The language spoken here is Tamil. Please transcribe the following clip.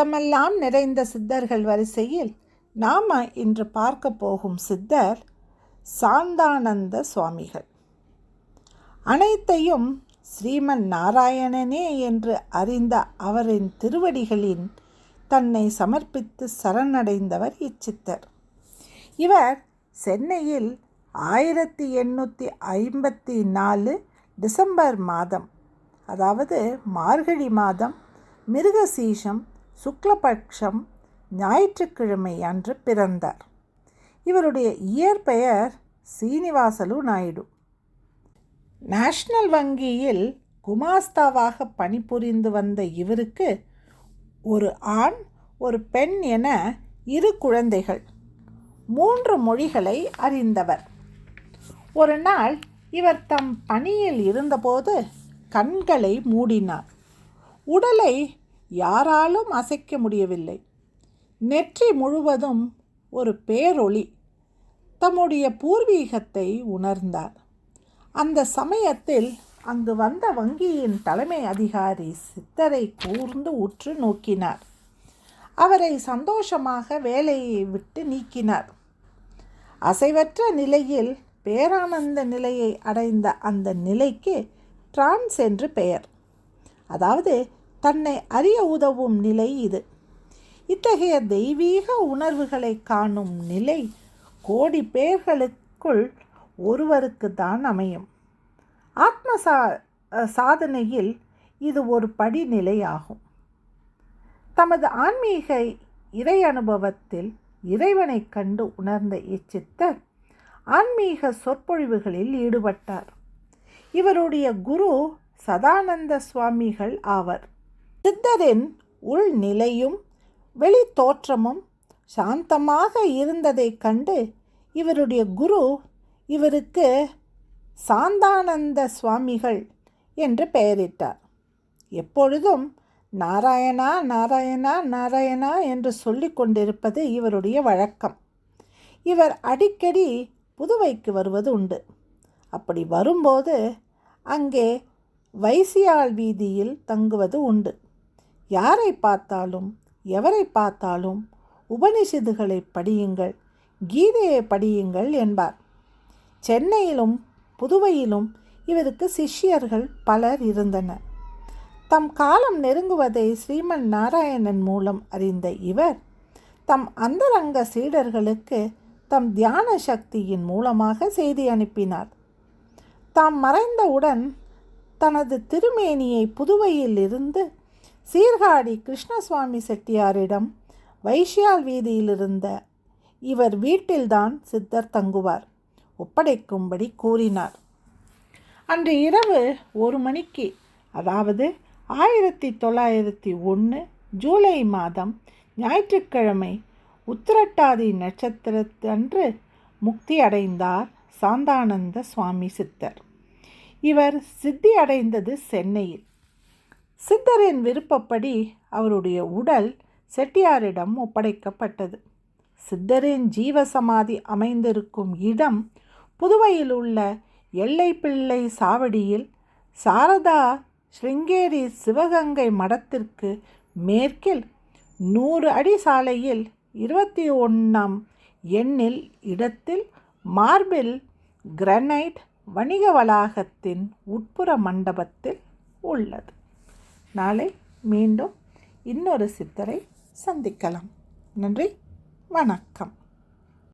சித்தமெல்லாம் நிறைந்த சித்தர்கள் வரிசையில் நாம் இன்று பார்க்க போகும் சித்தர் சாந்தானந்த சுவாமிகள். அனைத்தையும் ஸ்ரீமன் நாராயணனே என்று அறிந்த அவரின் திருவடிகளின் தன்னை சமர்ப்பித்து சரணடைந்தவர் இச்சித்தர். இவர் சென்னையில் ஆயிரத்தி எண்ணூற்றி ஐம்பத்தி நாலு டிசம்பர் மாதம் அதாவது மார்கழி மாதம் மிருகசீஷம் சுக்லபக்ஷம் ஞாயிற்றுக்கிழமை அன்று பிறந்தார். இவருடைய இயற்பெயர் சீனிவாசலு நாயுடு. நேஷனல் வங்கியில் குமாஸ்தாவாக பணிபுரிந்து வந்த இவருக்கு ஒரு ஆண் ஒரு பெண் என இரு குழந்தைகள் மூன்று மொழிகளை அறிந்தவர். ஒரு நாள் இவர் தம் பணியில் இருந்தபோது கண்களை மூடினார். உடலை யாராலும் அசைக்க முடியவில்லை. நெற்றி முழுவதும் ஒரு பேரொளி தம்முடைய பூர்வீகத்தை உணர்ந்தார். அந்த சமயத்தில் அங்கு வந்த வங்கியின் தலைமை அதிகாரி சித்தரை கூர்ந்து உற்று நோக்கினார். அவரை சந்தோஷமாக வேலையை விட்டு நீக்கினார். அசைவற்ற நிலையில் பேரானந்த நிலையை அடைந்த அந்த நிலைக்கு டிரான்ஸ் என்று பெயர். அதாவது தன்னை அறிய உதவும் நிலை இது. இத்தகைய தெய்வீக உணர்வுகளை காணும் நிலை கோடி பேர்களுக்குள் ஒருவருக்கு தான் அமையும். ஆத்ம சா சாதனையில் இது ஒரு படிநிலை ஆகும் தமது ஆன்மீக இறை அனுபவத்தில் இறைவனை கண்டு உணர்ந்த இச்சித்தர் ஆன்மீக சொற்பொழிவுகளில் ஈடுபட்டார். இவருடைய குரு சதானந்த சுவாமிகள் ஆவர். சித்தரின் உள்நிலையும் வெளி தோற்றமும் சாந்தமாக இருந்ததைக் கண்டு இவருடைய குரு இவருக்கு சாந்தானந்த சுவாமிகள் என்று பெயரிட்டார். எப்பொழுதும் நாராயணா நாராயணா நாராயணா என்று சொல்லி கொண்டிருப்பது இவருடைய வழக்கம். இவர் அடிக்கடி புதுவைக்கு வருவது உண்டு. அப்படி வரும்போது அங்கே வைசியாள் வீதியில் தங்குவது உண்டு. யாரை பார்த்தாலும் எவரை பார்த்தாலும் உபனிஷதுகளை படியுங்கள் கீதையை படியுங்கள் என்பார். சென்னையிலும் புதுவையிலும் இவருக்கு சிஷ்யர்கள் பலர் இருந்தனர். தம் காலம் நெருங்குவதை ஸ்ரீமன் நாராயணன் மூலம் அறிந்த இவர் தம் அந்தரங்க சீடர்களுக்கு தம் தியான சக்தியின் மூலமாக செய்தி அனுப்பினார். தாம் மறைந்தவுடன் தனது திருமேனியை புதுவையில் இருந்து சீர்காழி கிருஷ்ணசுவாமி செட்டியாரிடம் வைஷ்யால் வீதியில் இருந்த இவர் வீட்டில்தான் சித்தர் தங்குவார். ஒப்படைக்கும்படி கூறினார். அன்று இரவு ஒரு மணிக்கு அதாவது ஆயிரத்தி தொள்ளாயிரத்தி ஒன்று ஜூலை மாதம் ஞாயிற்றுக்கிழமை உத்திரட்டாதி நட்சத்திரத்தன்று முக்தி அடைந்தார் சாந்தானந்த சுவாமி சித்தர். இவர் சித்தி அடைந்தது சென்னையில். சித்தரின் விருப்பப்படி அவருடைய உடல் செட்டியாரிடம் ஒப்படைக்கப்பட்டது. சித்தரின் ஜீவசமாதி அமைந்திருக்கும் இடம் புதுவையில் உள்ள எல்லைப்பிள்ளை சாவடியில் சாரதா ஸ்ருங்கேரி சிவகங்கை மடத்திற்கு மேற்கில் நூறு அடி சாலையில் இருபத்தி ஒன்றாம் எண்ணில் இடத்தில் மார்பிள் கிரனைட் வணிக வளாகத்தின் உட்புற மண்டபத்தில் உள்ளது. நாளை மீண்டும் இன்னொரு சித்தரை சந்திக்கலாம். நன்றி. வணக்கம்.